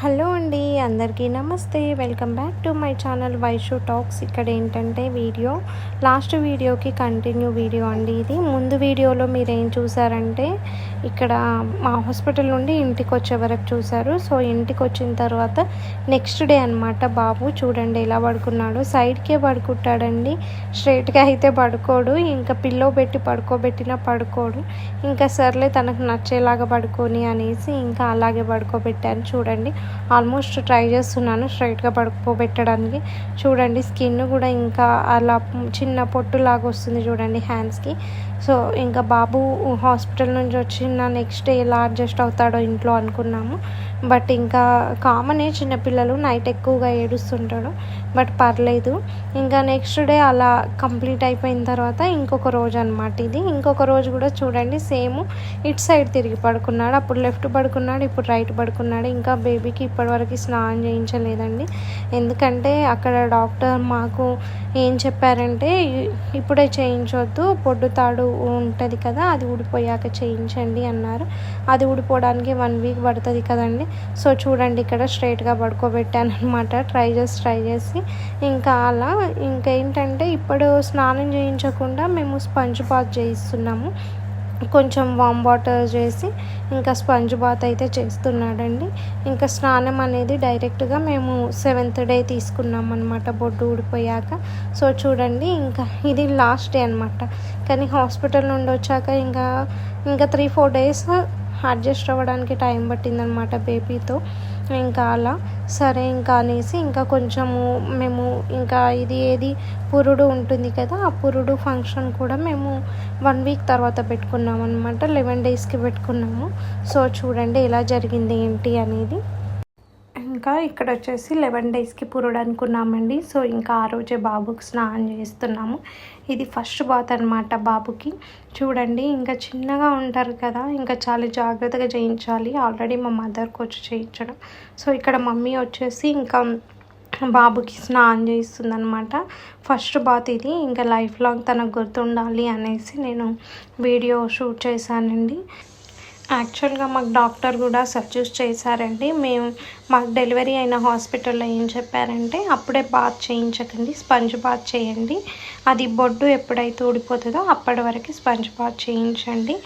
Hello అండి అందరికీ నమస్తే. Welcome back to my channel Vaishu talks. ఇక్కడ ఏంటంటే వీడియో లాస్ట్ వీడియోకి కంటిన్యూ వీడియో అండి ఇది. ముందు వీడియోలో మీరు ఏం చూసారంటే ఇక్కడ మా హాస్పిటల్ నుండి ఇంటికి వచ్చే వరకు చూసారు. సో ఇంటికి వచ్చిన తర్వాత నెక్స్ట్ డే అనమాట బాబు చూడండి ఎలా పడుకున్నాడు. సైడ్కే పడుకుంటాడండి స్ట్రైట్గా అయితే పడుకోడు ఇంకా పిల్లో పెట్టి పడుకోబెట్టినా పడుకోడు ఇంకా సర్లే తనకు నచ్చేలాగా పడుకొని అనేసి ఇంకా అలాగే పడుకోబెట్టాను. చూడండి ఆల్మోస్ట్ ట్రై చేస్తున్నాను స్ట్రైట్గా పడుకోబెట్టడానికి చూడండి స్కిన్ కూడా ఇంకా అలా చిన్న పొట్టులాగా వస్తుంది చూడండి హ్యాండ్స్కి. సో ఇంకా బాబు హాస్పిటల్ నుంచి వచ్చిన నెక్స్ట్ డే ఎలా అడ్జస్ట్ అవుతాడో ఇంట్లో అనుకున్నాము. బట్ ఇంకా కామనే చిన్నపిల్లలు నైట్ ఎక్కువగా ఏడుస్తుంటాడు బట్ పర్లేదు. ఇంకా నెక్స్ట్ డే అలా కంప్లీట్ అయిపోయిన తర్వాత ఇంకొక రోజు అనమాట ఇది. ఇంకొక రోజు కూడా చూడండి సేమ్ ఇటు సైడ్ తిరిగి పడుకున్నాడు అప్పుడు లెఫ్ట్ పడుకున్నాడు ఇప్పుడు రైట్ పడుకున్నాడు. ఇంకా బేబీకి ఇప్పటివరకు స్నానం చేయించలేదండి. ఎందుకంటే అక్కడ డాక్టర్ మాకు ఏం చెప్పారంటే ఇప్పుడే చేయించవద్దు పొడ్డు తాడు ఉంటుంది కదా అది ఊడిపోయాక చేయించండి అన్నారు. అది ఊడిపోవడానికి వన్ వీక్ పడుతుంది కదండి. సో చూడండి ఇక్కడ స్ట్రైట్గా పడుకోబెట్టాను అనమాట ట్రై చేసి ట్రై చేసి ఇంకా అలా ఇంకా ఏంటంటే ఇప్పుడు స్నానం చేయించకుండా మేము స్పంజ్ బాత్ చేయిస్తున్నాము. కొంచెం వామ్ వాటర్ చేసి ఇంకా స్పంజ్ బాత్ అయితే చేస్తున్నాడండి. ఇంకా స్నానం అనేది డైరెక్ట్గా మేము సెవెంత్ డే తీసుకున్నాం అనమాట బొడ్డు ఊడిపోయాక. సో చూడండి ఇంకా ఇది లాస్ట్ డే అనమాట కానీ హాస్పిటల్ నుండి వచ్చాక ఇంకా ఇంకా త్రీ ఫోర్ డేస్ అడ్జస్ట్ అవ్వడానికి టైం పట్టిందనమాట బేబీతో. ఇంకా అలా సరే ఇంకా అనేసి ఇంకా కొంచెము మేము ఇంకా ఇది ఏది పురుడు ఉంటుంది కదా ఆ పురుడు ఫంక్షన్ కూడా మేము వన్ వీక్ తర్వాత పెట్టుకున్నాం అనమాట లెవెన్ డేస్కి పెట్టుకున్నాము. సో చూడండి ఎలా జరిగింది ఏంటి అనేది. ఇంకా ఇక్కడ వచ్చేసి లెవెన్ డేస్కి పురుడు అనుకున్నామండి సో ఇంకా ఆ రోజే బాబుకి స్నానం చేస్తున్నాము. ఇది ఫస్ట్ బాత్ అనమాట బాబుకి. చూడండి ఇంకా చిన్నగా ఉంటారు కదా ఇంకా చాలా జాగ్రత్తగా చేయించాలి. ఆల్రెడీ మా మదర్కి వచ్చి చేయించడం. సో ఇక్కడ మమ్మీ వచ్చేసి ఇంకా బాబుకి స్నానం చేస్తుందనమాట ఫస్ట్ బాత్ ఇది. ఇంకా లైఫ్ లాంగ్ తనకు గుర్తుండాలి అనేసి నేను వీడియో షూట్ చేశానండి. యాక్చువల్గా మాకు డాక్టర్ కూడా సజెస్ట్ చేశారండి. మేము మాకు డెలివరీ అయిన హాస్పిటల్లో ఏం చెప్పారంటే అప్పుడే బాత్ చేయించకండి స్పంజ్ బాత్ చేయండి. అది బొడ్డు ఎప్పుడైతే ఊడిపోతుందో అప్పటి వరకు స్పంజ్ బాత్ చేయించండి.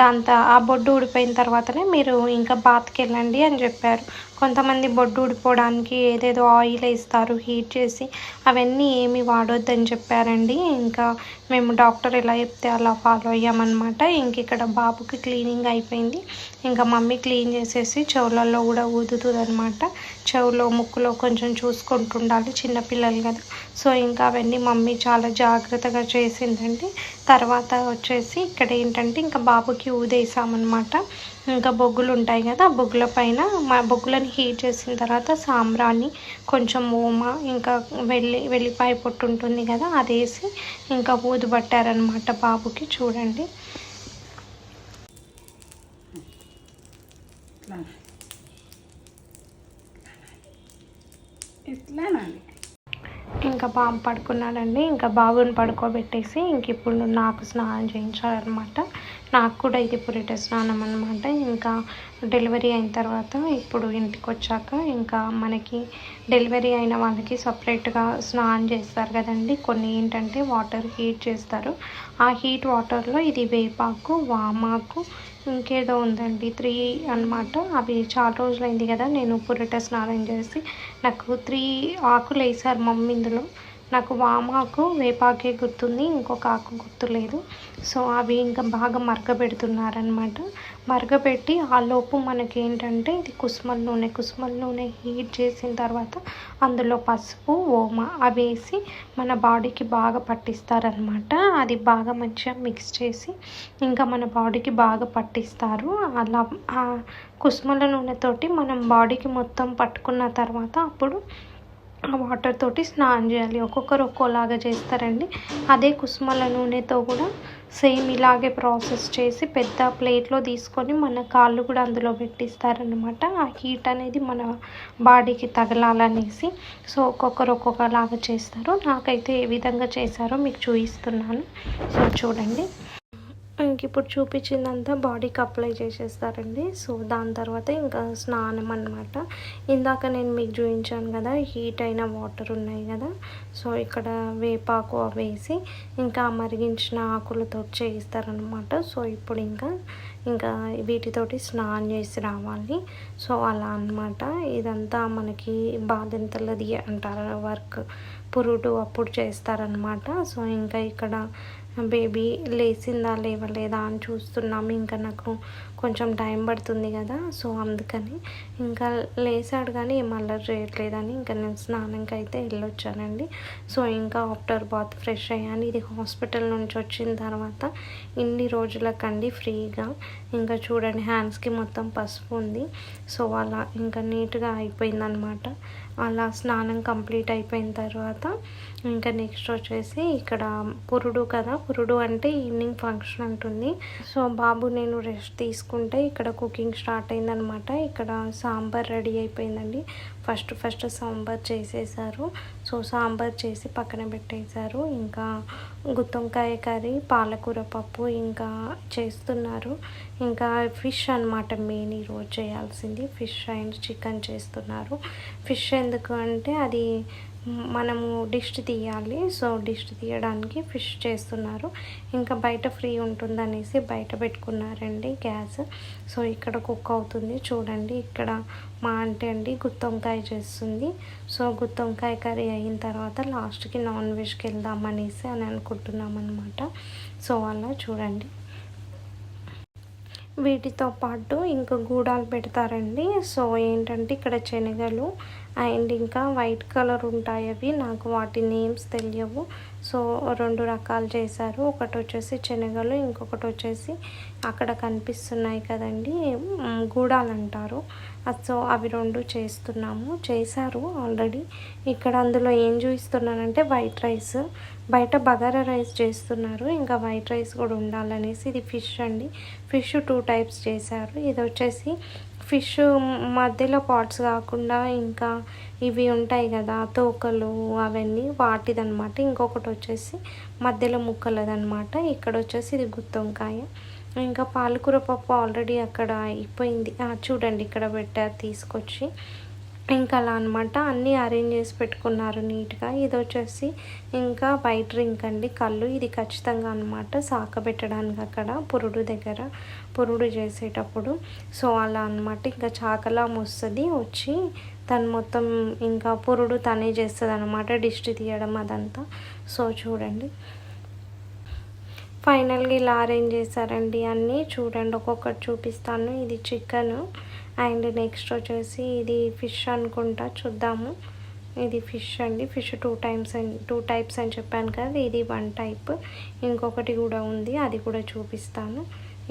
దాంతో ఆ బొడ్డు ఊడిపోయిన తర్వాతనే మీరు ఇంకా బాత్కి వెళ్ళండి అని చెప్పారు. కొంతమంది బొడ్డు ఊడిపోవడానికి ఏదేదో ఆయిల్ వేస్తారు హీట్ చేసి అవన్నీ ఏమి వాడొద్దని చెప్పారండి. ఇంకా మేము డాక్టర్ ఎలా చెప్తే అలా ఫాలో అయ్యామన్నమాట. ఇంక ఇక్కడ బాబుకి క్లీనింగ్ అయిపోయింది. ఇంకా మమ్మీ క్లీన్ చేసేసి చెవులలో కూడా ఊదుతుంది అనమాట చెవులో ముక్కులో కొంచెం చూసుకుంటుండాలి చిన్నపిల్లలు కదా. సో ఇంకా అవన్నీ మమ్మీ చాలా జాగ్రత్తగా చేసిందండి. తర్వాత వచ్చేసి ఇక్కడ ఏంటంటే ఇంకా బాబుకి ఊదేసామన్నమాట ఇంకా బొగ్గులు ఉంటాయి కదా ఆ బొగ్గుల పైన మా బొగ్గులను హీట్ చేసిన తర్వాత సాంబ్రాణి కొంచెం ఓమ ఇంకా వెల్లి వెల్లిపాయ పొట్టు ఉంటుంది కదా అది వేసి ఇంకా ఊదు పట్టారనమాట బాబుకి చూడండి. ఇంకా బాబు పడుకున్నాడండి. ఇంకా బాబుని పడుకోబెట్టేసి ఇంక ఇప్పుడు నాకు స్నానం చేయించాలన్నమాట నాకు కూడా ఇది పురిట స్నానం అనమాట ఇంకా డెలివరీ అయిన తర్వాత ఇప్పుడు ఇంటికి వచ్చాక ఇంకా మనకి డెలివరీ అయిన వాళ్ళకి సపరేట్గా స్నానం చేస్తారు కదండి. కొన్ని ఏంటంటే వాటర్ హీట్ చేస్తారు. ఆ హీట్ వాటర్లో ఇది వేపాకు వామాకు ఇంకేదో ఉందండి. త్రీ అనమాట అవి చాలా రోజులైంది కదా నేను పురిట స్నానం చేసి. నాకు త్రీ ఆకులు వేసారు మమ్మీ ఇందులో. నాకు వామాకు వేపాకే గుర్తుంది ఇంకొక ఆకు గుర్తులేదు. సో అవి ఇంకా బాగా మరగబెడుతున్నారనమాట మరగబెట్టి ఆ లోపు మనకి ఏంటంటే ఇది కుసుమల నూనె. కుసుమల నూనె హీట్ చేసిన తర్వాత అందులో పసుపు ఓమ అవి వేసి మన బాడీకి బాగా పట్టిస్తారనమాట అది బాగా మంచిగా మిక్స్ చేసి ఇంకా మన బాడీకి బాగా పట్టిస్తారు. అలా ఆ కుసుమల నూనెతోటి మనం బాడీకి మొత్తం పట్టుకున్న తర్వాత అప్పుడు ఆ వాటర్ తోటి స్నానం చేయాలి. ఒక్కొక్కరు ఒక్కోలాగా చేస్తారండి. అదే కుసుమల నూనెతో కూడా సేమ్ ఇలాగే ప్రాసెస్ చేసి పెద్ద ప్లేట్లో తీసుకొని మన కాళ్ళు కూడా అందులో పెట్టిస్తారనమాట ఆ హీట్ అనేది మన బాడీకి తగలాలనేసి సో ఒక్కొక్కరు ఒక్కొక్కలాగా చేస్తారు. నాకైతే ఏ విధంగా చేశారో మీకు చూపిస్తున్నాను. సో చూడండి. ఇంక ఇప్పుడు చూపించిందంతా బాడీకి అప్లై చేసేస్తారండి. సో దాని తర్వాత ఇంకా స్నానం అనమాట ఇందాక నేను మీకు చూపించాను కదా హీట్ అయిన వాటర్ ఉన్నాయి కదా. సో ఇక్కడ వేపాకు వేసి ఇంకా మరిగించిన ఆకులతో చేయిస్తారనమాట సో ఇప్పుడు ఇంకా ఇంకా వీటితోటి స్నానం చేసి రావాలి. సో అలా అనమాట ఇదంతా మనకి బాధింతలది అంటారు వర్క్ పురుడు అప్పుడు చేస్తారనమాట సో ఇంకా ఇక్కడ బేబీ లేచిందా లేవలేదా అని చూస్తున్నాము ఇంకా నాకు కొంచెం టైం పడుతుంది కదా సో అందుకని ఇంకా లేచాడు కానీ ఏం అల్లరి చేయట్లేదని ఇంకా నేను స్నానంకి అయితే వెళ్ళొచ్చానండి. సో ఇంకా ఆఫ్టర్ బాత్ ఫ్రెష్ అయ్యాను. ఇది హాస్పిటల్ నుంచి వచ్చిన తర్వాత ఇన్ని రోజులకండి ఫ్రీగా. ఇంకా చూడండి హ్యాండ్స్కి మొత్తం పసుపు ఉంది. సో అలా ఇంకా నీట్గా అయిపోయిందనమాట. అలా స్నానం కంప్లీట్ అయిపోయిన తర్వాత ఇంకా నెక్స్ట్ వచ్చేసి ఇక్కడ పురుడు కదా పురుడు అంటే ఈవినింగ్ ఫంక్షన్ ఉంటుంది సో బాబు నేను రెస్ట్ తీసుకుంటే ఇక్కడ కుకింగ్ స్టార్ట్ అయిందనమాట. ఇక్కడ సాంబార్ రెడీ అయిపోయిందండి. ఫస్ట్ ఫస్ట్ సాంబార్ చేసేసారు. సో సాంబార్ చేసి పక్కన పెట్టేశారు. ఇంకా గుత్తొంకాయ కర్రీ పాలకూర పప్పు ఇంకా చేస్తున్నారు. ఇంకా ఫిష్ అనమాట మెయిన్ ఈరోజు చేయాల్సింది. ఫిష్ అండ్ చికెన్ చేస్తున్నారు. ఫిష్ ఎందుకు అంటే అది మనము డిష్ తీయాలి. సో డిష్ తీయడానికి ఫిష్ చేస్తున్నారు. ఇంకా బయట ఫ్రీ ఉంటుందనేసి బయట పెట్టుకున్నారండి గ్యాస్. సో ఇక్కడ కుక్ అవుతుంది. చూడండి ఇక్కడ మా అంటే అండి గుత్తొంకాయ చేస్తుంది. సో గుత్తొంకాయ కర్రీ అయిన తర్వాత లాస్ట్కి నాన్ వెజ్కి వెళ్దామనేసి అని అనుకుంటున్నాం అనమాట సో అలా చూడండి. వీటితో పాటు ఇంకా గూడాలు పెడతారండి. సో ఏంటంటే ఇక్కడ శనగలు అండ్ ఇంకా వైట్ కలర్ ఉంటాయి అవి. నాకు వాటి నేమ్స్ తెలియవు. సో రెండు రకాలు చేశారు. ఒకటి వచ్చేసి శనగలు ఇంకొకటి వచ్చేసి అక్కడ కనిపిస్తున్నాయి కదండి గూడాలు అంటారు. సో అవి రెండు చేస్తున్నాము. చేశారు ఆల్రెడీ. ఇక్కడ అందులో ఏం చూపిస్తున్నానంటే వైట్ రైస్. బయట బగారా రైస్ చేస్తున్నారు. ఇంకా వైట్ రైస్ కూడా ఉండాలనేసి ఇది ఫిష్ అండి. ఫిష్ టూ టైప్స్ చేశారు. ఇది వచ్చేసి ఫిష్ మధ్యలో పాట్స్ కాకుండా ఇంకా ఇవి ఉంటాయి కదా తోకలు అవన్నీ వాటిదనమాట ఇంకొకటి వచ్చేసి మధ్యలో ముక్కలదనమాట ఇక్కడ వచ్చేసి ఇది గుత్తొంకాయ. ఇంకా పాలకూర పప్పు ఆల్రెడీ అక్కడ అయిపోయింది. చూడండి ఇక్కడ పెట్టారు తీసుకొచ్చి. ఇంకా అలా అనమాట అన్నీ అరేంజ్ చేసి పెట్టుకున్నారు నీట్గా. ఇది వచ్చేసి ఇంకా వైట్ డ్రింక్ అండి. కళ్ళు ఇది ఖచ్చితంగా అనమాట సాకబెట్టడానికి అక్కడ పురుడు దగ్గర పురుడు చేసేటప్పుడు. సో అలా అనమాట ఇంకా చాకలా వస్తుంది వచ్చి తను మొత్తం ఇంకా పురుడు తనే చేస్తుంది అనమాట దిష్టి తీయడం అదంతా. సో చూడండి. ఫైనల్గా ఇలా అరేంజ్ చేశారండి అన్నీ. చూడండి ఒక్కొక్కటి చూపిస్తాను. ఇది చికెన్ అండ్ నెక్స్ట్ వచ్చేసి ఇది ఫిష్ అనుకుంటా చూద్దాము. ఇది ఫిష్ అండి. ఫిష్ టూ టైమ్స్ అని టూ టైప్స్ అని చెప్పాను కదా ఇది వన్ టైప్. ఇంకొకటి కూడా ఉంది అది కూడా చూపిస్తాను.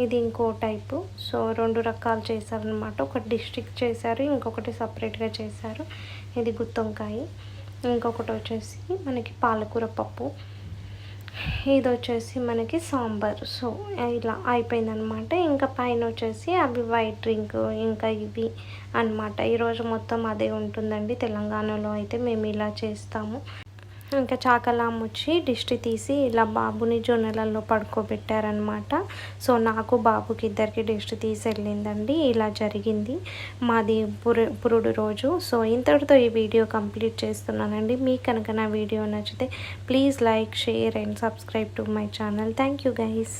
ఇది ఇంకో టైపు. సో రెండు రకాలు చేశారనమాట ఒకటి డిస్ట్రిక్ట్ చేశారు ఇంకొకటి సపరేట్గా చేశారు. ఇది గుత్తొంకాయ. ఇంకొకటి వచ్చేసి మనకి పాలకూర పప్పు. ఇది వచ్చేసి మనకి సాంబార్. సో ఇలా అయిపోయిందనమాట. ఇంకా పైన వచ్చేసి అవి వైట్ డ్రింక్ ఇంకా ఇవి అనమాట. ఈరోజు మొత్తం అదే ఉంటుందండి. తెలంగాణలో అయితే మేము ఇలా చేస్తాము. ఇంకా చాకలాం వచ్చి దిష్టి తీసి ఇలా బాబుని జొన్నలలో పడుకోబెట్టారనమాట సో నాకు బాబుకి ఇద్దరికి దిష్టి తీసి వెళ్ళిందండి. ఇలా జరిగింది. మాది పురు పురుడు రోజు. సో ఇంతటితో ఈ వీడియో కంప్లీట్ చేస్తున్నానండి. మీకు కనుక నా వీడియో నచ్చితే please like share and subscribe to my channel. Thank you guys.